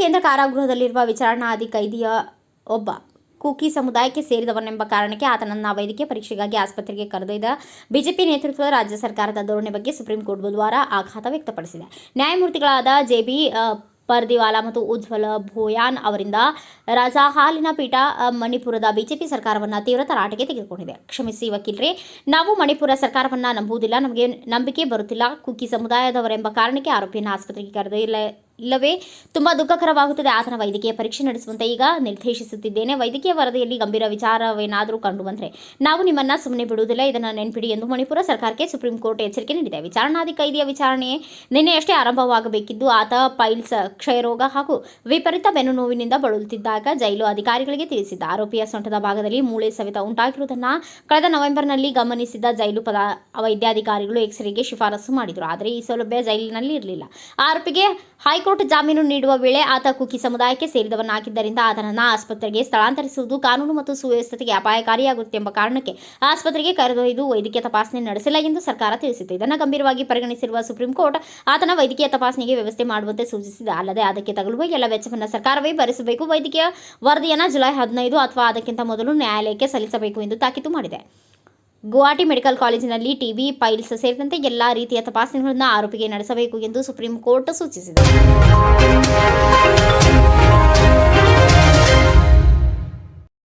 ಕೇಂದ್ರ ಕಾರಾಗೃಹದಲ್ಲಿರುವ ವಿಚಾರಣಾಧಿ ಕೈದಿಯ ಒಬ್ಬ ಕುಕಿ ಸಮುದಾಯಕ್ಕೆ ಸೇರಿದವನೆಂಬ ಕಾರಣಕ್ಕೆ ಆತನನ್ನು ವೈದ್ಯಕೀಯ ಪರೀಕ್ಷೆಗಾಗಿ ಆಸ್ಪತ್ರೆಗೆ ಕರೆದೊಯ್ದ ಬಿಜೆಪಿ ನೇತೃತ್ವದ ರಾಜ್ಯ ಸರ್ಕಾರದ ಧೋರಣೆ ಬಗ್ಗೆ ಸುಪ್ರೀಂ ಕೋರ್ಟ್ ಬುಧವಾರ ಆಘಾತ ವ್ಯಕ್ತಪಡಿಸಿದೆ. ನ್ಯಾಯಮೂರ್ತಿಗಳಾದ ಜೆಬಿ ಪರ್ದಿವಾಲಾ ಮತ್ತು ಉಜ್ವಲ ಭೋಯಾನ್ ಅವರಿಂದ ರಜಾ ಹಾಲಿನ ಪೀಠ ಮಣಿಪುರದ ಬಿಜೆಪಿ ಸರ್ಕಾರವನ್ನು ತೀವ್ರ ತರಾಟೆಗೆ ತೆಗೆದುಕೊಂಡಿದೆ. ಕ್ಷಮಿಸಿ ವಕೀಲರೇ, ನಾವು ಮಣಿಪುರ ಸರ್ಕಾರವನ್ನು ನಂಬುವುದಿಲ್ಲ, ನಮಗೆ ನಂಬಿಕೆ ಬರುತ್ತಿಲ್ಲ, ಕುಕಿ ಸಮುದಾಯದವರೆಂಬ ಕಾರಣಕ್ಕೆ ಆರೋಪಿಯನ್ನು ಆಸ್ಪತ್ರೆಗೆ ಕರೆದೊಯ್ಯಲ ಇಲ್ಲವೇ? ತುಂಬಾ ದುಃಖಕರವಾಗುತ್ತದೆ. ಆತನ ವೈದ್ಯಕೀಯ ಪರೀಕ್ಷೆ ನಡೆಸುವಂತೆ ಈಗ ನಿರ್ದೇಶಿಸುತ್ತಿದ್ದೇನೆ. ವೈದ್ಯಕೀಯ ವರದಿಯಲ್ಲಿ ಗಂಭೀರ ವಿಚಾರವೇನಾದರೂ ಕಂಡುಬಂದರೆ ನಾವು ನಿಮ್ಮನ್ನ ಸುಮ್ಮನೆ ಬಿಡುವುದಿಲ್ಲ. ಇದನ್ನು ನೆನಪಿಡಿ ಎಂದು ಮಣಿಪುರ ಸರ್ಕಾರಕ್ಕೆ ಸುಪ್ರೀಂ ಕೋರ್ಟ್ ಎಚ್ಚರಿಕೆ ನೀಡಿದೆ. ವಿಚಾರಣಾಧಿ ಕೈದಿಯ ವಿಚಾರಣೆ ನಿನ್ನೆಯಷ್ಟೇ ಆರಂಭವಾಗಬೇಕಿದ್ದು. ಆತ ಪೈಲ್ಸ್, ಕ್ಷಯರೋಗ ಹಾಗೂ ವಿಪರೀತ ಬೆನ್ನು ನೋವಿನಿಂದ ಬಳಲುತ್ತಿದ್ದಾಗ ಜೈಲು ಅಧಿಕಾರಿಗಳಿಗೆ ತಿಳಿಸಿದ್ದ ಆರೋಪಿಯ ಸೊಂಟದ ಭಾಗದಲ್ಲಿ ಮೂಳೆ ಸವೆತ ಉಂಟಾಗಿರುವುದನ್ನು ಕಳೆದ ನವೆಂಬರ್ನಲ್ಲಿ ಗಮನಿಸಿದ ಜೈಲು ಪದ ವೈದ್ಯಾಧಿಕಾರಿಗಳು ಎಕ್ಸ್ರೇಗೆ ಶಿಫಾರಸು ಮಾಡಿದರು. ಆದರೆ ಈ ಸೌಲಭ್ಯ ಜೈಲಿನಲ್ಲಿ ಇರಲಿಲ್ಲ. ಆರೋಪಿಗೆ ಹೈಕೋರ್ಟ್ ಜಾಮೀನು ನೀಡುವ ವೇಳೆ ಆತ ಕುಕಿ ಸಮುದಾಯಕ್ಕೆ ಸೇರಿದವನಾಗಿದ್ದರಿಂದ ಆತನನ್ನು ಆಸ್ಪತ್ರೆಗೆ ಸ್ಥಳಾಂತರಿಸುವುದು ಕಾನೂನು ಮತ್ತು ಸುವ್ಯವಸ್ಥೆಗೆ ಅಪಾಯಕಾರಿಯಾಗುತ್ತೆ ಎಂಬ ಕಾರಣಕ್ಕೆ ಆಸ್ಪತ್ರೆಗೆ ಕರೆದೊಯ್ದು ವೈದ್ಯಕೀಯ ತಪಾಸಣೆ ನಡೆಸಿಲ್ಲ ಎಂದು ಸರ್ಕಾರ ತಿಳಿಸಿತು ಇದನ್ನು ಗಂಭೀರವಾಗಿ ಪರಿಗಣಿಸಿರುವ ಸುಪ್ರೀಂ ಕೋರ್ಟ್ ಆತನ ವೈದ್ಯಕೀಯ ತಪಾಸಣೆಗೆ ವ್ಯವಸ್ಥೆ ಮಾಡುವಂತೆ ಸೂಚಿಸಿದೆ. ಅಲ್ಲದೆ ಅದಕ್ಕೆ ತಗಲುವ ಎಲ್ಲ ವೆಚ್ಚವನ್ನು ಸರ್ಕಾರವೇ ಭರಿಸಬೇಕು. ವೈದ್ಯಕೀಯ ವರದಿಯನ್ನು ಜುಲೈ ಹದಿನೈದು ಅಥವಾ ಅದಕ್ಕಿಂತ ಮೊದಲು ನ್ಯಾಯಾಲಯಕ್ಕೆ ಸಲ್ಲಿಸಬೇಕು ಎಂದು ತಾಕೀತು ಮಾಡಿದೆ. ಗುವಾಹಟಿ ಮೆಡಿಕಲ್ ಕಾಲೇಜಿನಲ್ಲಿ ಟಿವಿ ಫೈಲ್ಸ್ ಸೇರಿದಂತೆ ಎಲ್ಲಾ ರೀತಿಯ ತಪಾಸಣೆಗಳನ್ನು ಆರೋಪಿಗೆ ನಡೆಸಬೇಕು ಎಂದು ಸುಪ್ರೀಂ ಕೋರ್ಟ್ ಸೂಚಿಸಿದೆ.